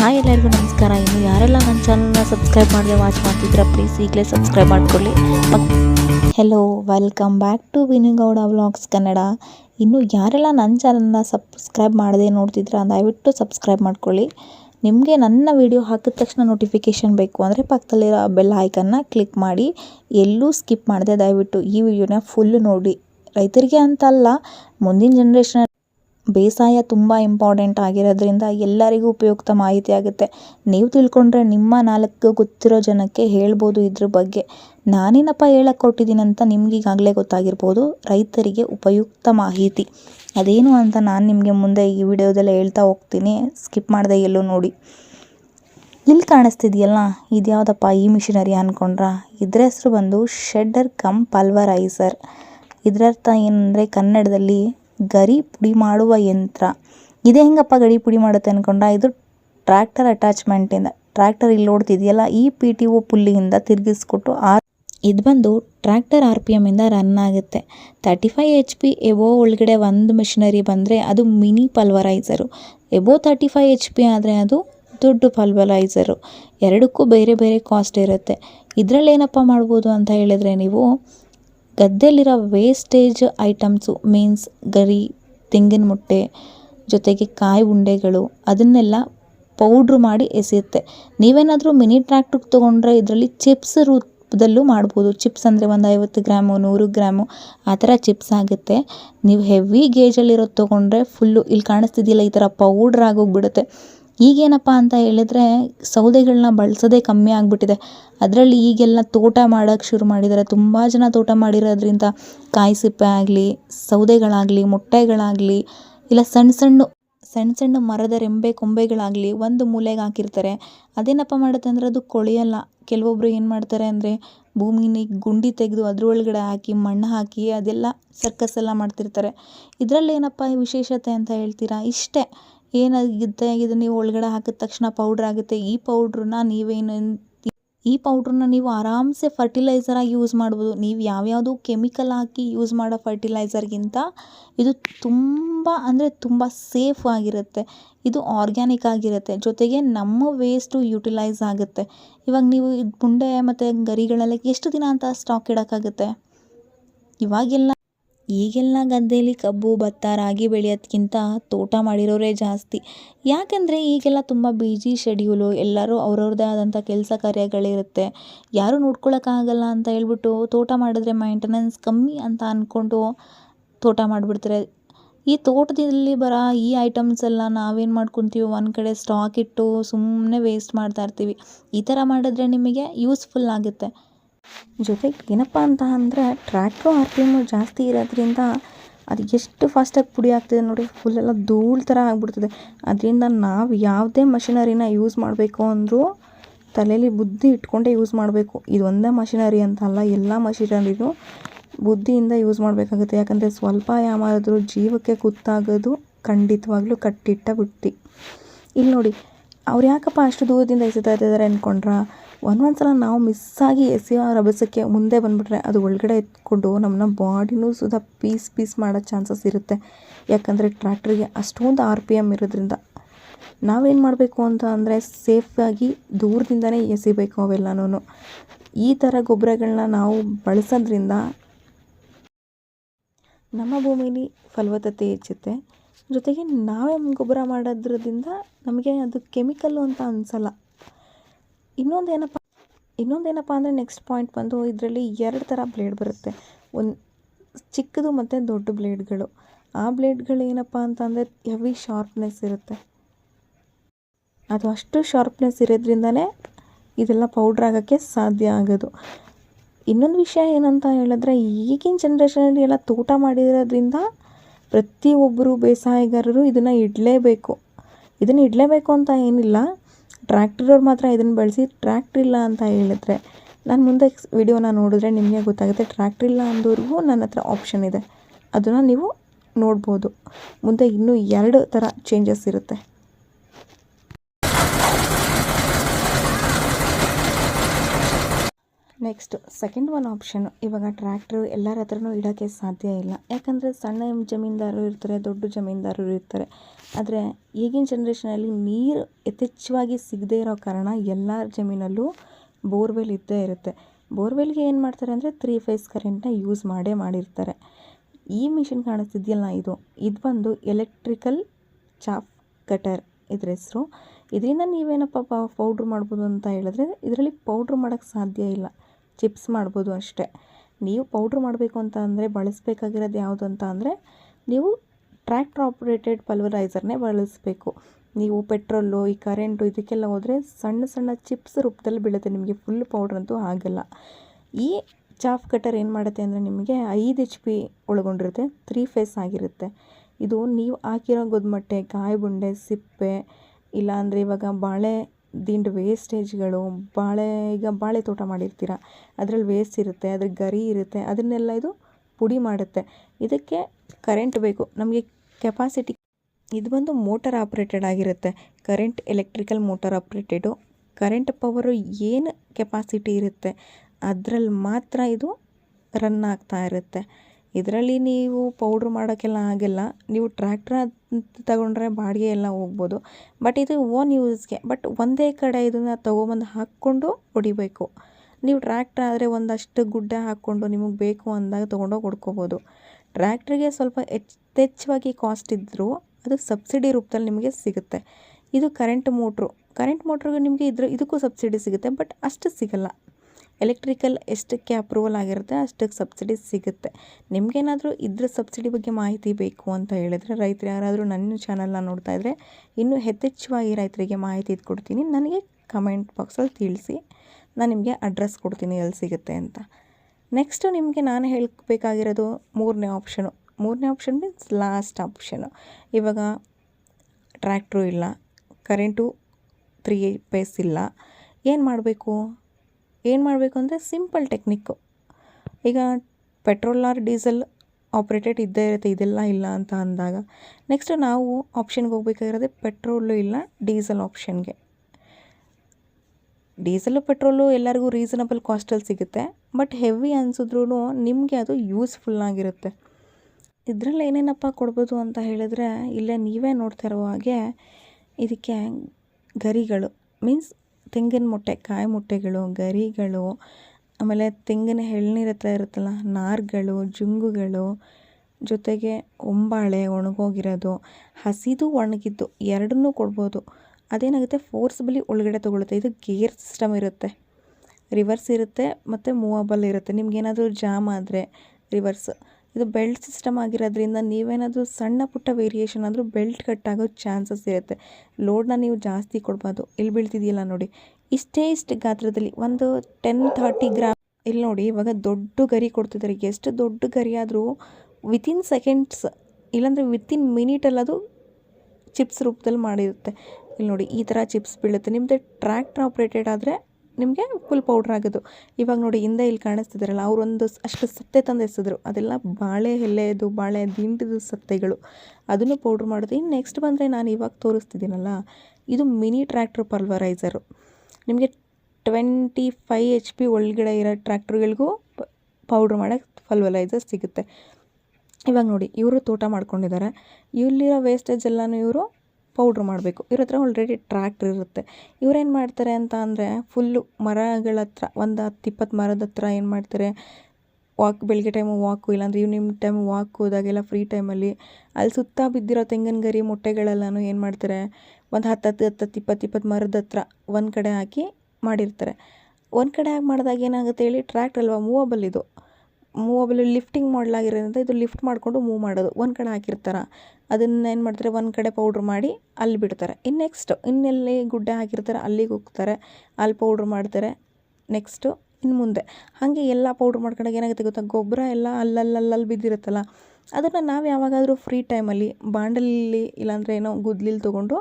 Hi ಎಲ್ಲರಿಗೂ ನಮಸ್ಕಾರ. ಇನ್ನು ಯಾರೆಲ್ಲ ನನ್ನ ಚಾನಲ್ನ ಸಬ್ಸ್ಕ್ರೈಬ್ ಮಾಡದೆ ವಾಚ್ ಮಾಡ್ತಿದ್ದೀರಾ ಪ್ಲೀಸ್ ಈಗಲೇ ಸಬ್ಸ್ಕ್ರೈಬ್ ಮಾಡ್ಕೊಳ್ಳಿ. Hello welcome back to Vinugowda vlogs Kannada. ಇನ್ನು ಯಾರೆಲ್ಲ ನನ್ನ ಚಾನಲ್ನ ಸಬ್ಸ್ಕ್ರೈಬ್ ಮಾಡದೆ ನೋಡ್ತಿದ್ರೆ ದಯವಿಟ್ಟು ಸಬ್ಸ್ಕ್ರೈಬ್ ಮಾಡ್ಕೊಳ್ಳಿ. ನಿಮಗೆ ನನ್ನ ವಿಡಿಯೋ ಹಾಕಿದ ತಕ್ಷಣ ನೋಟಿಫಿಕೇಷನ್ ಬೇಕು ಅಂದರೆ ಪಕ್ಕದಲ್ಲಿರೋ ಬೆಲ್ ಐಕನ್ನ ಕ್ಲಿಕ್ ಮಾಡಿ. ಎಲ್ಲೂ ಸ್ಕಿಪ್ ಮಾಡದೆ, ದಯವಿಟ್ಟು ಈ ವಿಡಿಯೋನ ಫುಲ್ ನೋಡಿ. ರೈತರಿಗೆ ಅಂತಲ್ಲ, ಮುಂದಿನ ಜನ್ರೇಷನ್ ಬೇಸಾಯ ತುಂಬ ಇಂಪಾರ್ಟೆಂಟ್ ಆಗಿರೋದ್ರಿಂದ ಎಲ್ಲರಿಗೂ ಉಪಯುಕ್ತ ಮಾಹಿತಿ ಆಗುತ್ತೆ. ನೀವು ತಿಳ್ಕೊಂಡ್ರೆ ನಿಮ್ಮ ನಾಲ್ಕು ಗೊತ್ತಿರೋ ಜನಕ್ಕೆ ಹೇಳ್ಬೋದು ಇದ್ರ ಬಗ್ಗೆ. ನಾನೇನಪ್ಪ ಹೇಳಕ್ಕೆ ಅಂತ ನಿಮ್ಗೆ ಈಗಾಗಲೇ ಗೊತ್ತಾಗಿರ್ಬೋದು. ರೈತರಿಗೆ ಉಪಯುಕ್ತ ಮಾಹಿತಿ. ಅದೇನು ಅಂತ ನಾನು ನಿಮಗೆ ಮುಂದೆ ಈ ವಿಡಿಯೋದಲ್ಲೇ ಹೇಳ್ತಾ ಹೋಗ್ತೀನಿ. ಸ್ಕಿಪ್ ಮಾಡದೆ ಎಲ್ಲೋ ನೋಡಿ. ಇಲ್ಲಿ ಕಾಣಿಸ್ತಿದೆಯಲ್ಲ, ಇದ್ಯಾವುದಪ್ಪ ಈ ಮಿಷಿನರಿ ಅಂದ್ಕೊಂಡ್ರಾ ಇದ್ರ ಹೆಸರು ಬಂದು ಶೆಡ್ಡರ್ ಕಮ್ ಪಲ್ವರೈಸರ್. ಇದರರ್ಥ ಏನಂದರೆ ಕನ್ನಡದಲ್ಲಿ ಗರಿ ಪುಡಿ ಮಾಡುವ ಯಂತ್ರ. ಇದೇ ಹೆಂಗಪ್ಪ ಗರಿ ಪುಡಿ ಮಾಡುತ್ತೆ ಅನ್ಕೊಂಡ? ಇದು ಟ್ರ್ಯಾಕ್ಟರ್ ಅಟ್ಯಾಚ್ಮೆಂಟಿಂದ ಟ್ರ್ಯಾಕ್ಟರ್ ಇಲ್ಲಿ ನೋಡ್ತಿದೆಯಲ್ಲ, ಈ ಪಿ ಟಿ ಒ ಪುಲ್ಲಿಯಿಂದ ತಿರುಗಿಸ್ಕೊಟ್ಟು ಆ ಇದು ಬಂದು ಟ್ರ್ಯಾಕ್ಟರ್ ಆರ್ ಪಿ ಎಮ್ಮಿಂದ ರನ್ ಆಗುತ್ತೆ. Thirty five H P above ಒಳಗಡೆ ಒಂದು ಮಿಷಿನರಿ ಬಂದರೆ ಅದು mini pulveriser above thirty five H P ಆದರೆ ಅದು ದೊಡ್ಡ ಪಲ್ವರೈಸರು ಎರಡಕ್ಕೂ ಬೇರೆ ಬೇರೆ ಕಾಸ್ಟ್ ಇರುತ್ತೆ. ಇದರಲ್ಲಿ ಏನಪ್ಪ ಮಾಡ್ಬೋದು ಅಂತ ಹೇಳಿದ್ರೆ ನೀವು ಗದ್ದೆಲಿರೋ ವೇಸ್ಟೇಜ್ ಐಟಮ್ಸು ಮೀನ್ಸ್ ಗರಿ, ತೆಂಗಿನ ಮೊಟ್ಟೆ ಜೊತೆಗೆ ಕಾಯಿ ಉಂಡೆಗಳು, ಅದನ್ನೆಲ್ಲ ಪೌಡ್ರು ಮಾಡಿ ಎಸೆಯುತ್ತೆ. ನೀವೇನಾದರೂ ಮಿನಿ ಟ್ರ್ಯಾಕ್ಟ್ರ್ ತೊಗೊಂಡ್ರೆ ಇದರಲ್ಲಿ ಚಿಪ್ಸ್ ರೂಪದಲ್ಲೂ ಮಾಡ್ಬೋದು. ಚಿಪ್ಸ್ ಅಂದರೆ ಒಂದು ಐವತ್ತು ಗ್ರಾಮು, ನೂರು ಗ್ರಾಮು, ಆ ಥರ ಚಿಪ್ಸ್ ಆಗುತ್ತೆ. ನೀವು ಹೆವಿ ಗೇಜಲ್ಲಿರೋದು ತೊಗೊಂಡ್ರೆ ಫುಲ್ಲು ಇಲ್ಲಿ ಕಾಣಿಸ್ತಿದೆಯಲ್ಲ ಈ ಥರ ಪೌಡ್ರ್ ಆಗೋಗ್ಬಿಡುತ್ತೆ. ಈಗೇನಪ್ಪ ಅಂತ ಹೇಳಿದ್ರೆ ಸೌದೆಗಳನ್ನ ಬಳಸೋದೇ ಕಮ್ಮಿ ಆಗಿಬಿಟ್ಟಿದೆ. ಅದರಲ್ಲಿ ಈಗೆಲ್ಲ ತೋಟ ಮಾಡೋಕ್ಕೆ ಶುರು ಮಾಡಿದ್ದಾರೆ ತುಂಬ ಜನ ತೋಟ ಮಾಡಿರೋದ್ರಿಂದ ಕಾಯಿ ಸಿಪ್ಪೆ ಆಗಲಿ, ಸೌದೆಗಳಾಗಲಿ, ಮೊಟ್ಟೆಗಳಾಗಲಿ, ಇಲ್ಲ ಸಣ್ಣ ಸಣ್ಣ ಸಣ್ಣ ಸಣ್ಣ ಮರದ ರೆಂಬೆ ಕೊಂಬೆಗಳಾಗಲಿ ಒಂದು ಮೂಲೆಗೆ ಹಾಕಿರ್ತಾರೆ. ಅದೇನಪ್ಪ ಮಾಡುತ್ತೆ ಅಂದರೆ ಅದು ಕೊಳೆಯಲ್ಲ. ಕೆಲವೊಬ್ಬರು ಏನು ಮಾಡ್ತಾರೆ ಅಂದರೆ ಭೂಮಿನ ಗುಂಡಿ ತೆಗೆದು ಅದ್ರೊಳಗಡೆ ಹಾಕಿ, ಮಣ್ಣು ಹಾಕಿ ಅದೆಲ್ಲ ಸರ್ಕಸ್ ಎಲ್ಲ ಮಾಡ್ತಿರ್ತಾರೆ. ಇದರಲ್ಲಿ ಏನಪ್ಪ ವಿಶೇಷತೆ ಅಂತ ಹೇಳ್ತೀರಾ? ಇಷ್ಟೇ. ಏನಾಗುತ್ತೆ ಇದು ನೀವು ಒಳಗಡೆ ಹಾಕಿದ ತಕ್ಷಣ ಪೌಡ್ರ್ ಆಗುತ್ತೆ. ಈ ಪೌಡ್ರನ್ನ ನೀವೇನು ಈ ಪೌಡ್ರನ್ನ ನೀವು ಆರಾಮ್ಸೆ ಫರ್ಟಿಲೈಸರಾಗಿ ಯೂಸ್ ಮಾಡ್ಬೋದು. ನೀವು ಯಾವ್ಯಾವುದು ಕೆಮಿಕಲ್ ಹಾಕಿ ಯೂಸ್ ಮಾಡೋ ಫರ್ಟಿಲೈಸರ್ಗಿಂತ ಇದು ತುಂಬ ಅಂದರೆ ತುಂಬ ಸೇಫ್ ಆಗಿರುತ್ತೆ. ಇದು ಆರ್ಗ್ಯಾನಿಕ್ ಆಗಿರುತ್ತೆ. ಜೊತೆಗೆ ನಮ್ಮ ವೇಸ್ಟು ಯುಟಿಲೈಸ್ ಆಗುತ್ತೆ. ಇವಾಗ ನೀವು ಇದು ಪುಂಡೆ ಮತ್ತು ಗರಿಗಳೆಲ್ಲ ಎಷ್ಟು ದಿನ ಅಂತ ಸ್ಟಾಕ್ ಇಡೋಕ್ಕಾಗುತ್ತೆ? ಇವಾಗೆಲ್ಲ ಈಗೆಲ್ಲ ಗದ್ದೆಯಲ್ಲಿ ಕಬ್ಬು, ಭತ್ತ, ರಾಗಿ ಬೆಳೆಯೋದ್ಕಿಂತ ತೋಟ ಮಾಡಿರೋರೇ ಜಾಸ್ತಿ. ಯಾಕೆಂದರೆ ಈಗೆಲ್ಲ ತುಂಬ ಬಿಜಿ ಶೆಡ್ಯೂಲು ಎಲ್ಲರೂ ಅವ್ರವ್ರದ್ದೇ ಆದಂಥ ಕೆಲಸ ಕಾರ್ಯಗಳಿರುತ್ತೆ. ಯಾರೂ ನೋಡ್ಕೊಳ್ಳೋಕ್ಕಾಗಲ್ಲ ಅಂತ ಹೇಳ್ಬಿಟ್ಟು ತೋಟ ಮಾಡಿದ್ರೆ ಮೈಂಟೆನೆನ್ಸ್ ಕಮ್ಮಿ ಅಂತ ಅಂದ್ಕೊಂಡು ತೋಟ ಮಾಡಿಬಿಡ್ತಾರೆ. ಈ ತೋಟದಲ್ಲಿ ಬರೋ ಈ ಐಟಮ್ಸ್ ಎಲ್ಲ ನಾವೇನು ಮಾಡ್ಕೊತೀವಿ, ಒಂದು ಕಡೆ ಸ್ಟಾಕ್ ಇಟ್ಟು ಸುಮ್ಮನೆ ವೇಸ್ಟ್ ಮಾಡ್ತಾ ಇರ್ತೀವಿ. ಈ ಥರ ಮಾಡಿದ್ರೆ ನಿಮಗೆ ಯೂಸ್ಫುಲ್ ಆಗುತ್ತೆ. ಜೊತೆಗೆ ಏನಪ್ಪ ಅಂತ ಅಂದರೆ ಟ್ರ್ಯಾಕ್ಟ್ರು ಆರ್ ಪಿ ಎಮ್ಮು ಜಾಸ್ತಿ ಇರೋದ್ರಿಂದ ಅದು ಎಷ್ಟು ಫಾಸ್ಟಾಗಿ ಪುಡಿ ಆಗ್ತಿದೆ ನೋಡಿ ಫುಲ್ಲೆಲ್ಲ ಧೂಳು ಥರ ಆಗಿಬಿಡ್ತದೆ. ಅದರಿಂದ ನಾವು ಯಾವುದೇ ಮಷಿನರಿನ ಯೂಸ್ ಮಾಡಬೇಕು ಅಂದರೂ ತಲೆಯಲ್ಲಿ ಬುದ್ಧಿ ಇಟ್ಕೊಂಡೇ ಯೂಸ್ ಮಾಡಬೇಕು. ಇದು ಒಂದೇ ಮಷಿನರಿ ಅಂತಲ್ಲ ಎಲ್ಲ ಮಷಿನರಿನೂ ಬುದ್ಧಿಯಿಂದ ಯೂಸ್ ಮಾಡಬೇಕಾಗುತ್ತೆ. ಯಾಕಂದರೆ ಸ್ವಲ್ಪ ಯಾವಾದರೂ ಜೀವಕ್ಕೆ ಕುತ್ತಾಗೋದು ಖಂಡಿತವಾಗ್ಲೂ ಕಟ್ಟಿಟ್ಟ ಬುತ್ತಿ ಇಲ್ಲಿ ನೋಡಿ, ಅವ್ರು ಯಾಕಪ್ಪ ಅಷ್ಟು ದೂರದಿಂದ ಎಸಿತಾ ಇದ್ದಾರೆ ಅಂದ್ಕೊಂಡ್ರ ಒಂದೊಂದು ಸಲ ನಾವು ಮಿಸ್ಸಾಗಿ ಎಸೆಯೋ ರಭಸಕ್ಕೆ ಮುಂದೆ ಬಂದುಬಿಟ್ರೆ ಅದು ಒಳಗಡೆ ಎತ್ಕೊಂಡು ನಮ್ಮನ್ನ ಬಾಡಿನೂ ಸುಧಾ ಪೀಸ್ ಪೀಸ್ ಮಾಡೋ ಚಾನ್ಸಸ್ ಇರುತ್ತೆ. ಯಾಕಂದರೆ ಟ್ರ್ಯಾಕ್ಟ್ರಿಗೆ ಅಷ್ಟೊಂದು ಆರ್ ಪಿ ಎಂ ಇರೋದ್ರಿಂದ ನಾವೇನು ಮಾಡಬೇಕು ಅಂತ ಅಂದರೆ ಸೇಫಾಗಿ ದೂರದಿಂದನೇ ಎಸಿಬೇಕು ಅವೆಲ್ಲನೂ ಈ ಥರ ಗೊಬ್ಬರಗಳನ್ನ ನಾವು ಬಳಸೋದ್ರಿಂದ ನಮ್ಮ ಭೂಮಿಲಿ ಫಲವತ್ತತೆ ಹೆಚ್ಚುತ್ತೆ. ಜೊತೆಗೆ ನಾವೇ ಗೊಬ್ಬರ ಮಾಡೋದ್ರಿಂದ ನಮಗೆ ಅದು ಕೆಮಿಕಲ್ಲು ಅಂತ ಅನಿಸಲ್ಲ. ಇನ್ನೊಂದು ಏನಪ್ಪ ಇನ್ನೊಂದೇನಪ್ಪ ಅಂದರೆ ನೆಕ್ಸ್ಟ್ ಪಾಯಿಂಟ್ ಬಂದು ಇದರಲ್ಲಿ ಎರಡು ಥರ ಬ್ಲೇಡ್ ಬರುತ್ತೆ. ಒಂದು ಚಿಕ್ಕದು ಮತ್ತು ದೊಡ್ಡ ಬ್ಲೇಡ್ಗಳು ಆ ಬ್ಲೇಡ್ಗಳು ಏನಪ್ಪ ಅಂತಂದರೆ ಹೆವಿ ಶಾರ್ಪ್ನೆಸ್ ಇರುತ್ತೆ. ಅದು ಅಷ್ಟು ಶಾರ್ಪ್ನೆಸ್ ಇರೋದ್ರಿಂದನೇ ಇದೆಲ್ಲ ಪೌಡ್ರ್ ಆಗೋಕ್ಕೆ ಸಾಧ್ಯ ಆಗೋದು. ಇನ್ನೊಂದು ವಿಷಯ ಏನಂತ ಹೇಳಿದ್ರೆ ಈಗಿನ ಜನ್ರೇಷನಲ್ಲಿ ಎಲ್ಲ ತೋಟ ಮಾಡಿರೋದ್ರಿಂದ ಪ್ರತಿಯೊಬ್ಬರು ಬೇಸಾಯಗಾರರು ಇದನ್ನು ಇಡಲೇಬೇಕು. ಇದನ್ನು ಇಡಲೇಬೇಕು ಅಂತ ಏನಿಲ್ಲ. ಟ್ರ್ಯಾಕ್ಟ್ರವ್ರು ಮಾತ್ರ ಇದನ್ನು ಬಳಸಿ ಟ್ರ್ಯಾಕ್ಟ್ರ್ ಇಲ್ಲ ಅಂತ ಹೇಳಿದ್ರೆ ನಾನು ಮುಂದೆ ವಿಡಿಯೋನ ನೋಡಿದ್ರೆ ನಿಮಗೆ ಗೊತ್ತಾಗುತ್ತೆ ಟ್ರ್ಯಾಕ್ಟ್ರ್ ಇಲ್ಲ ಅಂದವ್ರಿಗೂ ನನ್ನ ಹತ್ರ ಆಪ್ಷನ್ ಇದೆ. ಅದನ್ನು ನೀವು ನೋಡ್ಬೋದು. ಮುಂದೆ ಇನ್ನೂ ಎರಡು ಥರ ಚೇಂಜಸ್ ಇರುತ್ತೆ. ನೆಕ್ಸ್ಟ್ ಸೆಕೆಂಡ್ ಒನ್ ಆಪ್ಷನ್ ಇವಾಗ ಟ್ರ್ಯಾಕ್ಟ್ರು ಎಲ್ಲರ ಹತ್ರನೂ ಇಡೋಕ್ಕೆ ಸಾಧ್ಯ ಇಲ್ಲ. ಯಾಕಂದರೆ ಸಣ್ಣ ಜಮೀನ್ದಾರರು ಇರ್ತಾರೆ, ದೊಡ್ಡ ಜಮೀನ್ದಾರರು ಇರ್ತಾರೆ. ಆದರೆ ಈಗಿನ ಜನ್ರೇಷನಲ್ಲಿ ನೀರು ಯಥೇಚ್ಛವಾಗಿ ಸಿಗದೇ ಇರೋ ಕಾರಣ ಎಲ್ಲ ಜಮೀನಲ್ಲೂ ಬೋರ್ವೆಲ್ ಇದ್ದೇ ಇರುತ್ತೆ. ಬೋರ್ವೆಲ್ಗೆ ಏನು ಮಾಡ್ತಾರೆ ಅಂದರೆ ತ್ರೀ ಫೇಸ್ ಕರೆಂಟ್ನ ಯೂಸ್ ಮಾಡೇ ಮಾಡಿರ್ತಾರೆ. ಈ ಮಿಷಿನ್ ಕಾಣಿಸ್ತಿದೆಯಲ್ಲ ಇದು. ಇದು ಬಂದು ಎಲೆಕ್ಟ್ರಿಕಲ್ ಚಾಪ್ ಕಟರ್ ಇದ್ರ ಹೆಸರು. ಇದರಿಂದ ನೀವೇನಪ್ಪ ಪೌಡ್ರ್ ಮಾಡ್ಬೋದು ಅಂತ ಹೇಳಿದ್ರೆ ಇದರಲ್ಲಿ ಪೌಡ್ರ್ ಮಾಡೋಕ್ಕೆ ಸಾಧ್ಯ ಇಲ್ಲ. ಚಿಪ್ಸ್ ಮಾಡ್ಬೋದು ಅಷ್ಟೇ. ನೀವು ಪೌಡ್ರ್ ಮಾಡಬೇಕು ಅಂತ ಅಂದರೆ ಬಳಸಬೇಕಾಗಿರೋದು ಯಾವುದು ಅಂತ ಅಂದರೆ ನೀವು ಟ್ರ್ಯಾಕ್ಟರ್ ಆಪ್ರೇಟೆಡ್ ಪಲ್ವರೈಸರ್ನೇ ಬಳಸಬೇಕು. ನೀವು ಪೆಟ್ರೋಲು, ಈ ಕರೆಂಟು ಇದಕ್ಕೆಲ್ಲ ಹೋದರೆ ಸಣ್ಣ ಸಣ್ಣ ಚಿಪ್ಸ್ ರೂಪದಲ್ಲಿ ಬೀಳುತ್ತೆ. ನಿಮಗೆ ಫುಲ್ ಪೌಡ್ರ್ ಅಂತೂ ಆಗಲ್ಲ ಈ ಚಾಫ್ ಕಟರ್ ಏನು ಮಾಡುತ್ತೆ ಅಂದರೆ ನಿಮಗೆ ಐದು ಎಚ್ ಪಿ ಒಳಗೊಂಡಿರುತ್ತೆ. ತ್ರೀ ಫೇಸ್ ಆಗಿರುತ್ತೆ. ಇದು ನೀವು ಹಾಕಿರೋ ಗೊದ್ಮಟ್ಟೆ ಕಾಯಿ ಬುಂಡೆ, ಸಿಪ್ಪೆ, ಇಲ್ಲಾಂದರೆ ಇವಾಗ ಬಾಳೆ ದಿಂಡು ವೇಸ್ಟೇಜ್ಗಳು ಬಾಳೆ, ಈಗ ಬಾಳೆ ತೋಟ ಮಾಡಿರ್ತೀರ, ಅದರಲ್ಲಿ ವೇಸ್ಟ್ ಇರುತ್ತೆ, ಅದ್ರ ಗರಿ ಇರುತ್ತೆ, ಅದನ್ನೆಲ್ಲ ಇದು ಪುಡಿ ಮಾಡುತ್ತೆ. ಇದಕ್ಕೆ ಕರೆಂಟ್ ಬೇಕು. ನಮಗೆ ಕೆಪಾಸಿಟಿ ಇದು ಬಂದು ಮೋಟರ್ ಆಪ್ರೇಟೆಡ್ ಆಗಿರುತ್ತೆ. Current electrical motor operated current power ಏನು ಕೆಪಾಸಿಟಿ ಇರುತ್ತೆ ಅದರಲ್ಲಿ ಮಾತ್ರ ಇದು ರನ್ ಆಗ್ತಾ ಇರುತ್ತೆ. ಇದರಲ್ಲಿ ನೀವು ಪೌಡ್ರ್ ಮಾಡೋಕ್ಕೆಲ್ಲ ಆಗಲ್ಲ. ನೀವು ಟ್ರ್ಯಾಕ್ಟ್ರ್ ತಗೊಂಡ್ರೆ ಬಾಡಿಗೆ ಎಲ್ಲ ಹೋಗ್ಬೋದು. ಬಟ್ ಇದು ಓನ್ ಯೂಸ್ಗೆ ಬಟ್ ಒಂದೇ ಕಡೆ ಇದನ್ನು ತೊಗೊಬಂದು ಹಾಕ್ಕೊಂಡು ಹೊಡಿಬೇಕು. ನೀವು ಟ್ರ್ಯಾಕ್ಟ್ರ್ ಆದರೆ ಒಂದಷ್ಟು ಗುಡ್ಡ ಹಾಕ್ಕೊಂಡು ನಿಮಗೆ ಬೇಕು ಅಂದಾಗ ತೊಗೊಂಡೋಗಿ ಹೊಡ್ಕೋಬೋದು. ಟ್ರ್ಯಾಕ್ಟ್ರಿಗೆ ಸ್ವಲ್ಪ ಯಥೇಚ್ಛವಾಗಿ ಕಾಸ್ಟ್ ಇದ್ದರೂ ಅದು ಸಬ್ಸಿಡಿ ರೂಪದಲ್ಲಿ ನಿಮಗೆ ಸಿಗುತ್ತೆ. ಇದು ಕರೆಂಟ್ ಮೋಟ್ರು ಕರೆಂಟ್ ಮೋಟ್ರಿಗೆ ನಿಮಗೆ ಇದ್ರ ಇದಕ್ಕೂ ಸಬ್ಸಿಡಿ ಸಿಗುತ್ತೆ. ಬಟ್ ಅಷ್ಟು ಸಿಗಲ್ಲ. ಎಲೆಕ್ಟ್ರಿಕಲ್ ಎಷ್ಟಕ್ಕೆ ಅಪ್ರೂವಲ್ ಆಗಿರುತ್ತೆ, ಅಷ್ಟಕ್ಕೆ ಸಬ್ಸಿಡಿ ಸಿಗುತ್ತೆ. ನಿಮಗೇನಾದರೂ ಇದ್ರ ಸಬ್ಸಿಡಿ ಬಗ್ಗೆ ಮಾಹಿತಿ ಬೇಕು ಅಂತ ಹೇಳಿದ್ರೆ, ರೈತರು ಯಾರಾದರೂ ನನ್ನ ಚಾನಲ್ನ ನೋಡ್ತಾ ಇದ್ದರೆ ಇನ್ನೂ ಯಥೇಚ್ಛವಾಗಿ ರೈತರಿಗೆ ಮಾಹಿತಿ ಕೊಡ್ತೀನಿ ನನಗೆ ಕಮೆಂಟ್ ಬಾಕ್ಸಲ್ಲಿ ತಿಳಿಸಿ, ನಾನು ನಿಮಗೆ ಅಡ್ರೆಸ್ ಕೊಡ್ತೀನಿ, ಎಲ್ಲಿ ಸಿಗುತ್ತೆ ಅಂತ. ನೆಕ್ಸ್ಟು ನಿಮಗೆ ನಾನು ಹೇಳಬೇಕಾಗಿರೋದು ಮೂರನೇ ಆಪ್ಷನು ಮೂರನೇ ಆಪ್ಷನ್ ಮೀನ್ಸ್ ಲಾಸ್ಟ್ ಆಪ್ಷನು ಇವಾಗ ಟ್ರ್ಯಾಕ್ಟ್ರು ಇಲ್ಲ ಕರೆಂಟು ತ್ರೀ ಪೇಸ್ ಇಲ್ಲ. ಏನು ಮಾಡಬೇಕು? ಏನು ಮಾಡಬೇಕು ಅಂದರೆ ಸಿಂಪಲ್ ಟೆಕ್ನಿಕ್ಕು ಈಗ ಪೆಟ್ರೋಲ್ ಆರ್ ಡೀಸೆಲ್ ಆಪ್ರೇಟೆಡ್ ಇದ್ದೇ ಇರುತ್ತೆ, ಇದೆಲ್ಲ ಇಲ್ಲ ಅಂತ ಅಂದಾಗ ನೆಕ್ಸ್ಟ್ ನಾವು ಆಪ್ಷನ್ಗೆ ಹೋಗ್ಬೇಕಾಗಿರೋದೇ ಪೆಟ್ರೋಲು ಇಲ್ಲ ಡೀಸೆಲ್ ಆಪ್ಷನ್ಗೆ ಡೀಸೆಲು ಪೆಟ್ರೋಲು ಎಲ್ಲರಿಗೂ ರೀಸನಬಲ್ ಕಾಸ್ಟಲ್ಲಿ ಸಿಗುತ್ತೆ ಬಟ್ ಹೆವಿ ಅನಿಸಿದ್ರೂ ನಿಮಗೆ ಅದು ಯೂಸ್ಫುಲ್ ಆಗಿರುತ್ತೆ. ಇದರಲ್ಲಿ ಏನೇನಪ್ಪ ಕೊಡ್ಬೋದು ಅಂತ ಹೇಳಿದ್ರೆ, ಇಲ್ಲೇ ನೀವೇ ನೋಡ್ತಾ ಇರೋ ಹಾಗೆ ಇದಕ್ಕೆ ಗರಿಗಳು ಮೀನ್ಸ್ ತೆಂಗಿನ ಮೊಟ್ಟೆ, ಕಾಯಿ ಮೊಟ್ಟೆಗಳು, ಗರಿಗಳು, ಆಮೇಲೆ ತೆಂಗಿನ ಎಳ್ನೀರು ಹತ್ರ ಇರುತ್ತಲ್ಲ, ನಾರುಗಳು, ಜುಂಗುಗಳು, ಜೊತೆಗೆ ಒಂಬಾಳೆ ಒಣಗೋಗಿರೋದು, ಹಸಿದು ಒಣಗಿದ್ದು ಎರಡನ್ನೂ ಕೊಡ್ಬೋದು. ಅದೇನಾಗುತ್ತೆ? ಫೋರ್ಸ್ಬಲಿ ಒಳಗಡೆ ತೊಗೊಳುತ್ತೆ. ಇದು ಗೇರ್ ಸಿಸ್ಟಮ್ ಇರುತ್ತೆ. ರಿವರ್ಸ್ ಇರುತ್ತೆ ಮತ್ತು ಮೂವಬಲ್ ಇರುತ್ತೆ. ನಿಮ್ಗೇನಾದರೂ ಜಾಮ್ ಆದರೆ ರಿವರ್ಸ್ ಇದು ಬೆಲ್ಟ್ ಸಿಸ್ಟಮ್ ಆಗಿರೋದ್ರಿಂದ ನೀವೇನಾದರೂ ಸಣ್ಣ ಪುಟ್ಟ ವೇರಿಯೇಷನ್ ಆದರೂ ಬೆಲ್ಟ್ ಕಟ್ ಆಗೋ ಚಾನ್ಸಸ್ ಇರುತ್ತೆ. ಲೋಡ್ನ ನೀವು ಜಾಸ್ತಿ ಕೊಡ್ಬೋದು ಇಲ್ಲಿ ಬೀಳ್ತಿದೆಯಲ್ಲ ನೋಡಿ. ಇಷ್ಟೇ ಇಷ್ಟು ಗಾತ್ರದಲ್ಲಿ ಒಂದು ಟೆನ್ ಥರ್ಟಿ ಗ್ರಾಮ್ ಇಲ್ಲಿ ನೋಡಿ, ಇವಾಗ ದೊಡ್ಡ ಗರಿ ಕೊಡ್ತಿದ್ದಾರೆ. ಎಷ್ಟು ದೊಡ್ಡ ಗರಿ ಆದರೂ ವಿತಿನ್ ಸೆಕೆಂಡ್ಸ್ ಇಲ್ಲಾಂದರೆ ವಿತಿನ್ ಮಿನಿಟಲ್ಲಿ ಅದು ಚಿಪ್ಸ್ ರೂಪದಲ್ಲಿ ಮಾಡಿರುತ್ತೆ. ಇಲ್ಲಿ ನೋಡಿ, ಈ ಥರ ಚಿಪ್ಸ್ ಬೀಳುತ್ತೆ. ನಿಮ್ಮದು ಟ್ರ್ಯಾಕ್ಟರ್ ಆಪ್ರೇಟೆಡ್ ಆದರೆ ನಿಮಗೆ ಫುಲ್ ಪೌಡ್ರ್ ಆಗೋದು. ಇವಾಗ ನೋಡಿ ಹಿಂದೆ ಇಲ್ಲಿ ಕಾಣಿಸ್ತಿದ್ರಲ್ಲ, ಅವರೊಂದು ಅಷ್ಟು ಸತ್ತೆ ತಂದು ಎಸೆದ್ರು. ಅದೆಲ್ಲ ಬಾಳೆ ಎಲೆದು, ಬಾಳೆ ದಿಂಡದು ಸತ್ತೆಗಳು. ಅದನ್ನು ಪೌಡ್ರ್ ಮಾಡೋದು. ಇನ್ನು ನೆಕ್ಸ್ಟ್ ಬಂದರೆ ನಾನು ಇವಾಗ ತೋರಿಸ್ತಿದ್ದೀನಲ್ಲ, ಇದು ಮಿನಿ ಟ್ರ್ಯಾಕ್ಟ್ರ್ ಪಲ್ವರೈಸರು ನಿಮಗೆ ಟ್ವೆಂಟಿ ಫೈವ್ ಎಚ್ ಪಿ ಒಳಗಡೆ ಇರೋ ಟ್ರ್ಯಾಕ್ಟ್ರುಗಳಿಗೂ ಪೌಡ್ರ್ ಮಾಡೋಕ್ಕೆ ಫಲ್ವಲೈಸರ್ ಸಿಗುತ್ತೆ. ಇವಾಗ ನೋಡಿ ಇವರು ತೋಟ ಮಾಡ್ಕೊಂಡಿದ್ದಾರೆ. ಇಲ್ಲಿರೋ ವೇಸ್ಟೇಜ್ ಎಲ್ಲನೂ ಇವರು ಪೌಡ್ರ್ ಮಾಡಬೇಕು. ಇವ್ರ ಹತ್ರ ಆಲ್ರೆಡಿ ಟ್ರ್ಯಾಕ್ಟ್ರ್ ಇರುತ್ತೆ. ಇವ್ರೇನು ಮಾಡ್ತಾರೆ ಅಂತ ಅಂದರೆ ಫುಲ್ಲು ಮರಗಳ ಹತ್ರ, ಒಂದು ಹತ್ತು ಇಪ್ಪತ್ತು ಮರದ ಹತ್ರ ಏನು ಮಾಡ್ತಾರೆ ವಾಕ್ ಬೆಳಗ್ಗೆ ಟೈಮು ವಾಕು ಇಲ್ಲಾಂದ್ರೆ ಈವ್ನಿಂಗ್ ಟೈಮ್ ವಾಕ್ ಹೋದಾಗೆಲ್ಲ ಫ್ರೀ ಟೈಮಲ್ಲಿ ಅಲ್ಲಿ ಸುತ್ತ ಬಿದ್ದಿರೋ ತೆಂಗಿನ ಗರಿ ಮೊಟ್ಟೆಗಳೆಲ್ಲನೂ ಏನು ಮಾಡ್ತಾರೆ, ಒಂದು ಹತ್ತು ಹತ್ತು ಹತ್ತು ಹತ್ತು ಇಪ್ಪತ್ತು ಇಪ್ಪತ್ತು ಮರದ ಹತ್ರ ಒಂದು ಕಡೆ ಹಾಕಿ ಮಾಡಿರ್ತಾರೆ. ಒಂದು ಕಡೆ ಹಾಕಿ ಮಾಡಿದಾಗ ಏನಾಗುತ್ತೆ ಹೇಳಿ ಟ್ರ್ಯಾಕ್ಟ್ರ್ ಅಲ್ವಾ ಮೂವಬಲ್ ಇದು ಮೂವಬಲ್ ಲಿಫ್ಟಿಂಗ್ ಮಾಡಲಾಗಿರೋದ್ರಿಂದ ಇದು ಲಿಫ್ಟ್ ಮಾಡಿಕೊಂಡು ಮೂವ್ ಮಾಡೋದು. ಒಂದು ಕಡೆ ಹಾಕಿರ್ತಾರೆ. ಅದನ್ನು ಏನು ಮಾಡ್ತಾರೆ? ಒಂದು ಕಡೆ ಪೌಡ್ರ್ ಮಾಡಿ ಅಲ್ಲಿ ಬಿಡ್ತಾರೆ. ಇನ್ನು ನೆಕ್ಸ್ಟ್ ಇನ್ನೆಲ್ಲಿ ಗುಡ್ಡೆ ಹಾಕಿರ್ತಾರೆ, ಅಲ್ಲಿಗೆ ಹೋಗ್ತಾರೆ. ಅಲ್ಲಿ ಪೌಡ್ರ್ ಮಾಡ್ತಾರೆ. ನೆಕ್ಸ್ಟು ಇನ್ನು ಮುಂದೆ. ಹಾಗೆ ಎಲ್ಲ ಪೌಡ್ರ್ ಮಾಡ್ಕೊಂಡಾಗ ಏನಾಗುತ್ತೆ ಗೊತ್ತಾ? ಗೊಬ್ಬರ ಎಲ್ಲ ಅಲ್ಲಲ್ಲಲ್ಲಿ ಬಿದ್ದಿರುತ್ತಲ್ಲ. ಅದನ್ನು ನಾವು ಯಾವಾಗಾದರೂ ಫ್ರೀ ಟೈಮಲ್ಲಿ ಬಾಂಡಲ್ಲಿ ಇಲ್ಲಾಂದರೆ ಏನೋ ಗುದ್ಲಿಲಿ ತೊಗೊಂಡು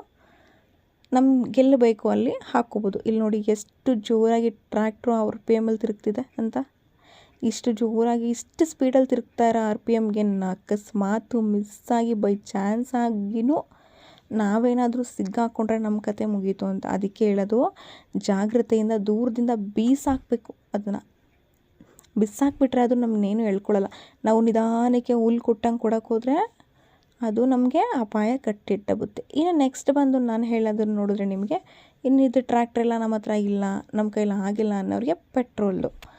ನಮ್ಗೆ ಗೆಲ್ಲಬೇಕು ಬೇಕು ಅಲ್ಲಿ ಹಾಕ್ಕೋಬೋದು. ಇಲ್ಲಿ ನೋಡಿ ಎಷ್ಟು ಜೋರಾಗಿ ಟ್ರ್ಯಾಕ್ಟ್ರು ಅವ್ರ ಪೇಮಲ್ಲಿ ತಿರುಗ್ತಿದೆ ಅಂತ. ಇಷ್ಟು ಜೋರಾಗಿ ಇಷ್ಟು ಸ್ಪೀಡಲ್ಲಿ ತಿರುಗ್ತಾ ಇರೋ ಆರ್ ಪಿ ಎಮ್ಗೆ? ಅಕಸ್ಮಾತು ಆಗಿ ಬೈ ಚಾನ್ಸ್ ಆಗಿನೂ? ನಾವೇನಾದರೂ ಸಿಗ್ಗಾಕೊಂಡ್ರೆ ನಮ್ಮ ಕತೆ ಮುಗೀತು ಅಂತ. ಅದಕ್ಕೆ ಹೇಳೋದು, ಜಾಗ್ರತೆಯಿಂದ ದೂರದಿಂದ ಬೀಸಾಕಬೇಕು ಅದನ್ನು ಬಿಸಾಕ್ಬಿಟ್ರೆ ಅದು ನಮ್ಮನ್ನೇನು ಹೇಳ್ಕೊಳ್ಳಲ್ಲ ನಾವು ನಿಧಾನಕ್ಕೆ ಹುಲ್ ಕೊಟ್ಟಂಗೆ ಕೊಡೋಕೆ ಹೋದರೆ ಅದು ನಮಗೆ ಅಪಾಯ ಕಟ್ಟಿಟ್ಟ ಬುತ್ತೆ. ಇನ್ನು ನೆಕ್ಸ್ಟ್ ಬಂದು ನಾನು ಹೇಳೋದನ್ನು ನೋಡಿದ್ರೆ ನಿಮಗೆ ಇನ್ನಿದು ಟ್ರ್ಯಾಕ್ಟ್ರೆಲ್ಲ ನಮ್ಮ ಹತ್ರ ಇಲ್ಲ ನಮ್ಮ ಕೈಲಿ ಆಗಿಲ್ಲ ಅನ್ನೋರಿಗೆ ಪೆಟ್ರೋಲ್ದು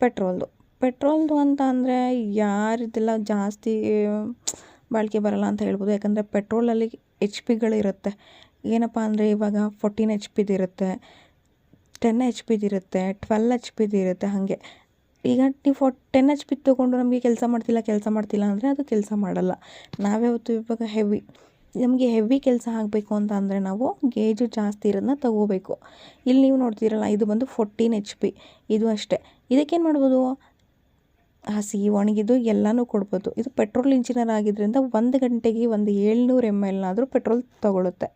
ಪೆಟ್ರೋಲ್ದು. ಪೆಟ್ರೋಲ್ದು ಅಂತ ಅಂದರೆ ಯಾರಿದೆಲ್ಲ ಜಾಸ್ತಿ ಬಾಳಿಕೆ ಬರಲ್ಲ ಅಂತ ಹೇಳ್ಬೋದು. ಯಾಕಂದರೆ ಪೆಟ್ರೋಲಲ್ಲಿ ಎಚ್ ಪಿಗಳಿರುತ್ತೆ. ಏನಪ್ಪ ಅಂದರೆ ಇವಾಗ ಫೋರ್ಟೀನ್ ಎಚ್ ಪಿದು ಇರುತ್ತೆ ಟೆನ್ ಎಚ್ ಪಿದು ಇರುತ್ತೆ ಟ್ವೆಲ್ ಎಚ್ ಪಿದು ಇರುತ್ತೆ ಹಾಗೆ. ಈಗ ನೀವು ಫೋ, ಟೆನ್ ಎಚ್ ಪಿ ತೊಗೊಂಡು ನಮಗೆ ಕೆಲಸ ಮಾಡ್ತಿಲ್ಲ ಕೆಲಸ ಮಾಡ್ತಿಲ್ಲ ಅಂದರೆ ಅದು ಕೆಲಸ ಮಾಡಲ್ಲ. ನಾವ್ಯಾವತ್ತು ಇವಾಗ ಹೆವಿ ನಮಗೆ ಹೆವಿ ಕೆಲಸ ಆಗಬೇಕು ಅಂತ ಅಂದರೆ ನಾವು ಗೇಜು ಜಾಸ್ತಿ ಇರೋದನ್ನ ತಗೋಬೇಕು. ಇಲ್ಲಿ ನೀವು ನೋಡ್ತೀರಲ್ಲ, ಇದು ಬಂದು ಫೋರ್ಟೀನ್ ಎಚ್ ಪಿ ಇದು ಅಷ್ಟೇ. ಇದಕ್ಕೇನು ಮಾಡ್ಬೋದು? ಹಸಿ, ಒಣಗಿದ್ದು ಎಲ್ಲನೂ ಕೊಡ್ಬೋದು. ಇದು ಪೆಟ್ರೋಲ್ ಇಂಜಿನರ್ ಆಗಿದ್ದರಿಂದ ಒಂದು ಗಂಟೆಗೆ ಒಂದು ಏಳ್ನೂರು ಎಂ ಎಲ್ ಆದರೂ ಪೆಟ್ರೋಲ್ ತಗೊಳುತ್ತೆ.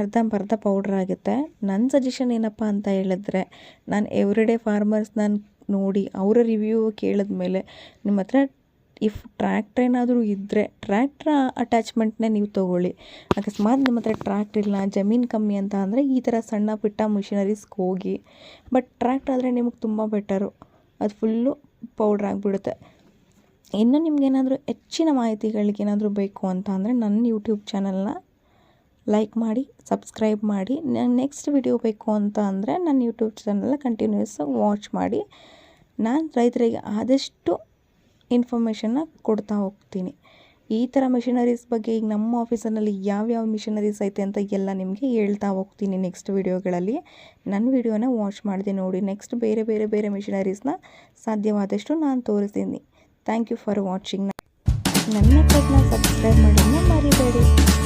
ಅರ್ಧಂಬರ್ಧ ಪೌಡ್ರ್ ಆಗುತ್ತೆ. ನನ್ನ ಸಜೆಷನ್ ಏನಪ್ಪ ಅಂತ ಹೇಳಿದ್ರೆ, ನಾನು ಎವ್ರಿಡೇ ಫಾರ್ಮರ್ಸ್ ನಾನು ನೋಡಿ ಅವರ ರಿವ್ಯೂ ಕೇಳಿದ್ಮೇಲೆ ನಿಮ್ಮ ಹತ್ರ ಇಫ್ ಟ್ರ್ಯಾಕ್ಟ್ರ್ ಏನಾದರೂ ಇದ್ದರೆ ಟ್ರ್ಯಾಕ್ಟ್ರ್ ಅಟ್ಯಾಚ್ಮೆಂಟ್ನೇ ನೀವು ತೊಗೊಳ್ಳಿ. ಅಕಸ್ಮಾತ್ ನಿಮ್ಮ ಹತ್ರ ಟ್ರ್ಯಾಕ್ಟ್ರ್ ಇಲ್ಲ ಜಮೀನು ಕಮ್ಮಿ ಅಂತ ಅಂದರೆ ಈ ಥರ ಸಣ್ಣ ಪುಟ್ಟ ಮಿಷಿನರೀಸ್ಗೆ ಹೋಗಿ. ಬಟ್ ಟ್ರ್ಯಾಕ್ಟ್ರ್ ಆದರೆ ನಿಮಗೆ ತುಂಬ ಬೆಟರು ಅದು ಫುಲ್ಲು ಪೌಡ್ರ್ ಆಗಿಬಿಡುತ್ತೆ. ಇನ್ನು ನಿಮ್ಗೇನಾದರೂ ಹೆಚ್ಚಿನ ಮಾಹಿತಿಗಳಿಗೇನಾದರೂ ಬೇಕು ಅಂತ ಅಂದರೆ ನನ್ನ ಯೂಟ್ಯೂಬ್ ಚಾನಲ್ನ ಲೈಕ್ ಮಾಡಿ ಸಬ್ಸ್ಕ್ರೈಬ್ ಮಾಡಿ. ನೆಕ್ಸ್ಟ್ ವಿಡಿಯೋ ಬೇಕು ಅಂತ ಅಂದರೆ ನನ್ನ ಯೂಟ್ಯೂಬ್ ಚಾನಲ್ನ ಕಂಟಿನ್ಯೂಸ್ ವಾಚ್ ಮಾಡಿ. ನಾನು ರೈತರಿಗೆ ಆದಷ್ಟು ಇನ್ಫಾರ್ಮೇಷನ್ನ ಕೊಡ್ತಾ ಹೋಗ್ತೀನಿ. ಈ ಥರ ಮಿಷನರೀಸ್ ಬಗ್ಗೆ ಈಗ ನಮ್ಮ ಆಫೀಸಲ್ಲಿ ಯಾವ್ಯಾವ ಮಿಷನರೀಸ್ ಐತೆ ಅಂತ ಎಲ್ಲ ನಿಮಗೆ ಹೇಳ್ತಾ ಹೋಗ್ತೀನಿ ನೆಕ್ಸ್ಟ್ ವಿಡಿಯೋಗಳಲ್ಲಿ ನನ್ನ ವಿಡಿಯೋನ ವಾಚ್ ಮಾಡಿದೆ ನೋಡಿ. ನೆಕ್ಸ್ಟ್ ಬೇರೆ ಬೇರೆ ಬೇರೆ ಮಿಷನರೀಸ್ನ ಸಾಧ್ಯವಾದಷ್ಟು ನಾನು ತೋರಿಸ್ತೀನಿ. ಥ್ಯಾಂಕ್ ಯು ಫಾರ್ ವಾಚಿಂಗ್ ನನ್ನ ಕಟ್ನ ಸಬ್ಸ್ಕ್ರೈಬ್ ಮಾಡಿ